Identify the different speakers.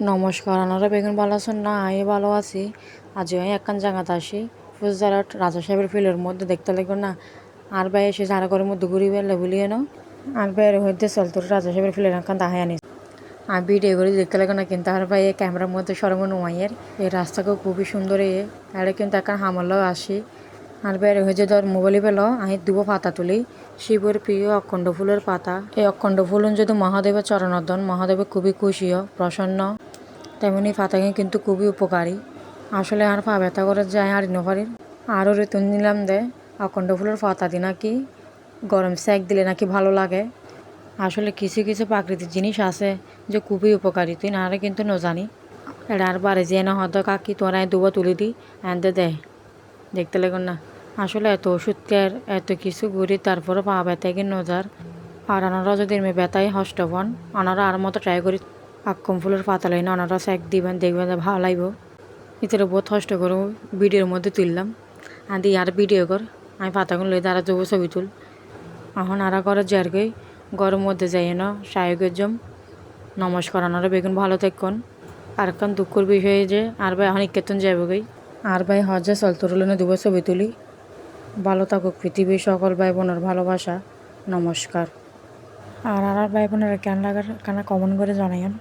Speaker 1: নমস্কার, আনারা বেগুন ভালো আছেন? না আমি ভালো আছি। আজ আমি একখান জায়গাতে আসি। ফুজদারাট রাজা সাহেবের ফিলের মধ্যে দেখতে লাগবে না। আর ভাই এসে ঝাড়া করে মধ্যে ঘুরি বেলে বুলিয়ে নো আর ভাইয়ের হইতে চলতো রাজা সাহেবের ফিলের একখান দাহাই আনিস। আর ভিডিও করে দেখতে লাগে না, কিন্তু আর ভাই ক্যামেরার মধ্যে সরম নোয়াইয়ের এই রাস্তাকেও খুবই সুন্দর এ। আর কিন্তু একখান হামলাও আসি। আর বাইরে হয়ে যে ধর মোবাইলে পেল আমি দুবো পাতা তুলি। শিবের প্রিয় অখণ্ড ফুলের পাতা। এই অখণ্ড ফুল যদি মহাদেবের চরণদন মহাদেব খুবই খুশিও, প্রসন্ন। তেমনি পাতাকে কিন্তু খুবই উপকারী। আসলে আর পা ব্যথা করে যায় আর নপারির আরও রেতুন নিলাম দে। অখণ্ড ফুলের পাতা দি নাকি? গরম সেক দিলে নাকি ভালো লাগে। আসলে কিছু কিছু প্রাকৃতিক জিনিস আছে যে খুবই উপকারী। তুই না আরে কিন্তু ন জানি এটা আর বারে যে না হয়তো কাকি তোরা দুবো তুলে দি। এনতে দেয় দেখতে লাগুন না। আসলে এত ওষুধ কেয়ার, এত কিছু ঘুরি তারপরে পা ব্যথা কি নজার? আর আনারা যদি মেয়ে ব্যথায় হষ্ট হন, আনারা আর মতো ট্রাই করি। আক্কম ফুলের পাতা লাইন আনারা সেক দিবেন, দেখবেন ভালো লাগবো। এতে বহুত কষ্ট করে ভিডিওর মধ্যে তুললাম। আর দি আর ভিডিও কর, আমি পাতাগুলো লই তারা যাব ছবি তুল। এখন আরা করে যার গই গরম মধ্যে যাই না, সায়কের জম। নমস্কার, আনারা বেগুন ভালো থাকুন। আর এখন দুঃখর বিষয় যে আর ভাই এখন ইকেতন যাব গই আর ভাই হজে চলতে রইল না দুবো ছবি তুলি। ভালো থাকুক পৃথিবীর সকল ভাই বোনের ভালোবাসা। নমস্কার। আর আর ভাই বোনের কেন লাগার, কেন কমন করে জানাইন